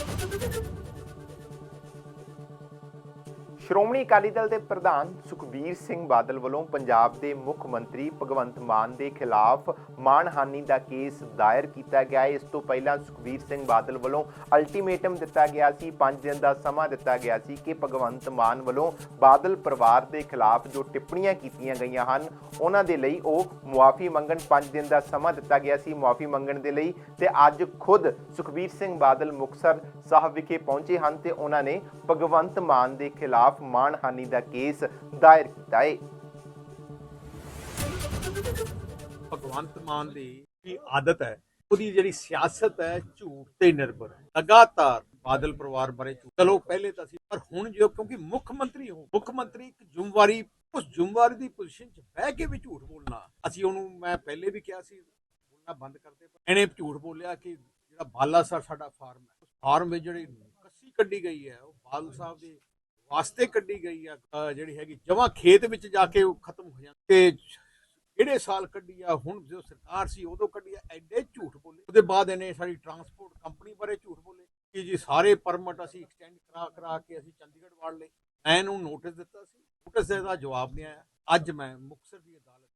Thank you. Shiromani Akali Dal ਦੇ ਪ੍ਰਧਾਨ ਸੁਖਬੀਰ ਸਿੰਘ ਬਾਦਲ ਵੱਲੋਂ ਪੰਜਾਬ ਦੇ ਮੁੱਖ ਮੰਤਰੀ ਭਗਵੰਤ ਮਾਨ ਦੇ ਖਿਲਾਫ ਮਾਣਹਾਨੀ ਦਾ ਕੇਸ ਦਾਇਰ ਕੀਤਾ ਗਿਆ। ਹੈ ਇਸ ਤੋਂ ਪਹਿਲਾਂ ਸੁਖਬੀਰ ਸਿੰਘ ਬਾਦਲ ਵੱਲੋਂ ਅਲਟੀਮੇਟਮ ਦਿੱਤਾ ਗਿਆ ਸੀ। 5 ਦਿਨ ਦਾ ਸਮਾਂ ਦਿੱਤਾ ਗਿਆ ਸੀ ਕਿ ਭਗਵੰਤ ਮਾਨ ਵੱਲੋਂ ਬਾਦਲ ਪਰਿਵਾਰ ਦੇ ਖਿਲਾਫ ਜੋ ਟਿੱਪਣੀਆਂ ਕੀਤੀਆਂ ਗਈਆਂ ਹਨ, ਉਹਨਾਂ ਦੇ ਲਈ ਉਹ ਮੁਆਫੀ ਮੰਗਣ 5 ਦਿਨ ਦਾ ਸਮਾਂ ਦਿੱਤਾ ਗਿਆ ਸੀ। ਮੁਆਫੀ ਮੰਗਣ ਦੇ ਲਈ ਤੇ ਅੱਜ ਖੁਦ ਸੁਖਬੀਰ ਸਿੰਘ ਬਾਦਲ ਮੁਕਤਸਰ ਸਾਹਿਬ ਵਿਖੇ ਪਹੁੰਚੇ ਹਨ ਤੇ ਉਹਨਾਂ ਨੇ ਭਗਵੰਤ ਮਾਨ ਦੇ ਖਿਲਾਫ ਮਾਣਹਾਨੀ ਦਾ ਕੇਸ ਦਾਇਰ ਕੀਤਾ ਹੈ ਭਗਵੰਤ ਮਾਨ ਦੀ ਕੀ ਆਦਤ ਹੈ? ਉਹਦੀ ਜਿਹੜੀ ਸਿਆਸਤ ਹੈ, ਝੂਠ ਤੇ ਨਿਰਭਰ ਹੈ। ਲਗਾਤਾਰ ਬਾਦਲ ਪਰਿਵਾਰ ਬਾਰੇ ਚਲੋ, ਪਹਿਲੇ ਤਾਂ ਸੀ ਪਰ ਹੁਣ ਜੋ ਕਿਉਂਕਿ ਮੁੱਖ ਮੰਤਰੀ ਹੋ ਮੁੱਖ ਮੰਤਰੀ ਇੱਕ ਜ਼ਿੰਮੇਵਾਰੀ ਉਸ ਜ਼ਿੰਮੇਵਾਰੀ ਦੀ ਪੋਜੀਸ਼ਨ 'ਚ ਬਹਿ ਕੇ ਵੀ ਝੂਠ ਬੋਲਣਾ। ਅਸੀਂ ਉਹਨੂੰ ਮੈਂ ਪਹਿਲੇ ਵੀ ਕਿਹਾ ਸੀ, ਬੋਲਣਾ ਬੰਦ ਕਰਦੇ ਇਹਨੇ ਝੂਠ ਬੋਲਿਆ ਕਿ ਜਿਹੜਾ ਬਾਲਾ ਸਾਹਿਬ ਸਾਡਾ ਫਾਰਮ ਹੈ, ਉਸ ਫਾਰਮ ਵਿੱਚ ਜਿਹੜੀ ਕੱਸੀ ਕੱਢੀ ਗਈ ਹੈ, ਉਹ ਬਾਦਲ ਸਾਹਿਬ ਦੇ ਵਾਸਤੇ ਕੱਢੀ ਗਈ ਆ ਜਿਹੜੀ ਹੈਗੀ, ਜਮਾਂ ਖੇਤ ਵਿੱਚ ਜਾ ਕੇ ਉਹ ਖਤਮ ਹੋ ਜਾਂਦੀ ਤੇ ਕਿਹੜੇ ਸਾਲ ਕੱਢੀ ਆ, ਹੁਣ ਜੋ ਸਰਕਾਰ ਸੀ ਉਦੋਂ ਕੱਢੀ ਆ, ਐਡੇ ਝੂਠ ਬੋਲੇ। ਉਹਦੇ ਬਾਅਦ ਇਹਨੇ ਸਾਡੀ ਟਰਾਂਸਪੋਰਟ ਕੰਪਨੀ ਬਾਰੇ ਝੂਠ ਬੋਲੇ ਕਿ ਜੀ ਸਾਰੇ ਪਰਮਿਟ ਅਸੀਂ ਐਕਸਟੈਂਡ ਕਰਾ ਕਰਾ ਕੇ ਅਸੀਂ ਚੰਡੀਗੜ੍ਹ ਵਾੜ ਲਏ। ਮੈਂ ਇਹਨੂੰ ਨੋਟਿਸ ਦਿੱਤਾ ਸੀ। ਨੋਟਿਸ ਦਾ ਜਵਾਬ ਨਹੀਂ ਆਇਆ। ਅੱਜ ਮੈਂ ਮੁਕਤਸਰ ਦੀ ਅਦਾਲਤ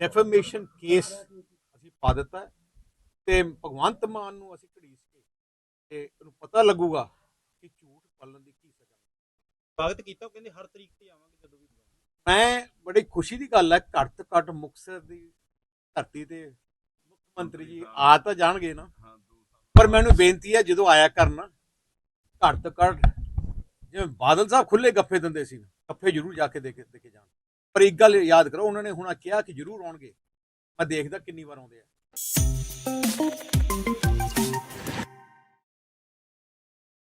ਡੈਫਰਮੇਸ਼ਨ ਕੇਸ ਅਸੀਂ ਪਾ ਦਿੱਤਾ ਹੈ ਤੇ ਭਗਵੰਤ ਮਾਨ ਨੂੰ ਅਸੀਂ ਘੜੀਸ ਕੇ ਤੇ ਇਹਨੂੰ ਪਤਾ ਲੱਗੂਗਾ ਕਿ ਝੂਠ ਪਲਣ ਦੀ ਕੀ ਸਜ਼ਾ ਹੈ। ਸਵਾਗਤ ਕੀਤਾ ਉਹ ਕਹਿੰਦੇ ਹਰ ਤਰੀਕ ਤੇ ਆਵਾਂਗੇ ਜਦੋਂ ਵੀ ਮੈਂ ਬੜੀ ਖੁਸ਼ੀ ਦੀ ਗੱਲ ਹੈ ਘੱਟ ਤੋਂ ਘੱਟ ਮੁਕਤਸਰ ਦੀ ਧਰਤੀ ਤੇ ਮੁੱਖ ਮੰਤਰੀ ਜੀ ਆ ਤਾਂ ਜਾਣਗੇ ਨਾ। ਪਰ ਮੈਨੂੰ ਬੇਨਤੀ ਹੈ ਜਦੋਂ ਆਇਆ ਕਰਨ ਘੱਟ ਤੋਂ ਘੱਟ ਜਿਵੇਂ ਬਾਦਲ ਸਾਹਿਬ ਖੁੱਲੇ ਗੱਫੇ ਦਿੰਦੇ ਸੀ ਗੱਫੇ ਜ਼ਰੂਰ ਜਾ ਕੇ ਦੇ ਕੇ ਦੇ ਕੇ ਜਾਣ। ਪਰ ਇੱਕ ਗੱਲ ਯਾਦ ਕਰੋ ਉਹਨਾਂ ਨੇ ਹੁਣ ਕਿਹਾ ਕਿ ਜ਼ਰੂਰ ਆਉਣਗੇ। ਮੈਂ ਦੇਖਦਾ ਕਿੰਨੀ ਵਾਰ ਆਉਂਦੇ ਆ।